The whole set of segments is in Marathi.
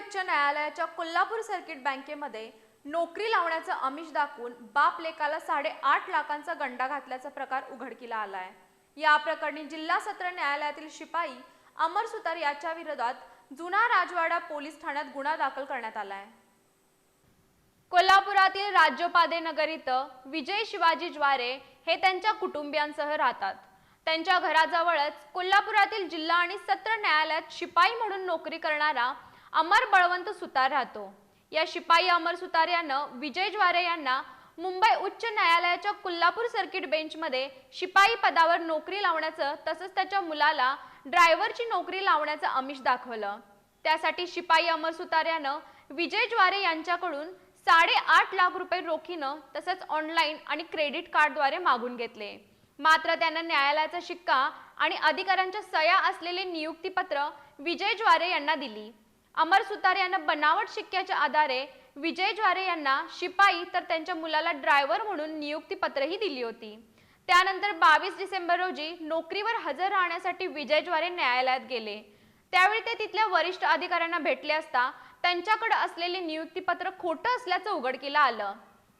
उच्च न्यायालयाच्या कोल्हापूर सर्किट बँकेमध्ये नोकरी लावण्याचं आमिष दाखवून बाप लेकाला साडेआठ लाखांचा गंडा घातल्याचा प्रकार उघडकीला आलाय. या प्रकरणी जिल्हा सत्र न्यायालयातील शिपाई अमर सुतार याच्या विरोधात जुना राजवाडा पोलीस ठाण्यात गुन्हा दाखल करण्यात आलाय. कोल्हापुरातील राज्योपादे नगर इथं विजय शिवाजी ज्वारे हे त्यांच्या कुटुंबियांसह राहतात. त्यांच्या घराजवळच कोल्हापुरातील जिल्हा आणि सत्र न्यायालयात शिपाई म्हणून नोकरी करणारा अमर बळवंत सुतार राहतो. या शिपाई अमर सुतार यानं विजय ज्वारे यांना मुंबई उच्च न्यायालयाच्या कोल्हापूर सर्किट बेंचमध्ये शिपाई पदावर नोकरी लावण्याचं तसंच त्याच्या मुलाला ड्रायव्हरची नोकरी लावण्याचं आमिष दाखवलं. त्यासाठी शिपाई अमर सुतार यानं विजय ज्वारे यांच्याकडून साडेआठ लाख रुपये रोखीनं तसंच ऑनलाईन आणि क्रेडिट कार्डद्वारे मागून घेतले. मात्र त्यानं न्यायालयाचा शिक्का आणि अधिकाऱ्यांच्या सया असलेले नियुक्तीपत्र विजय ज्वारे यांना दिली. अमर सुतार यांना बनावट शिक्क्याच्या आधारे विजय ज्वारे यांना शिपाई तर त्यांच्या मुलाला ड्रायव्हर म्हणून नियुक्तीपत्रही दिली होती. त्यानंतर बावीस डिसेंबर रोजी नोकरीवर हजर राहण्यासाठी विजय ज्वारे न्यायालयात गेले. त्यावेळी ते तिथल्या वरिष्ठ अधिकाऱ्यांना भेटले असता त्यांच्याकडे असलेले नियुक्तीपत्र खोटं असल्याचं उघडकीला आलं.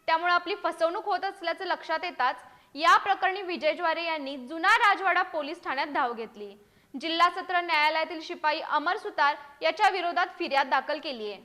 त्यामुळे आपली फसवणूक होत असल्याचं लक्षात येताच या प्रकरणी विजय ज्वारे यांनी जुना राजवाडा पोलीस ठाण्यात धाव घेतली. जिल्हा सत्र न्यायालयातील शिपाई अमर सुतार याच्या विरोधात फिर्याद दाखल केली आहे.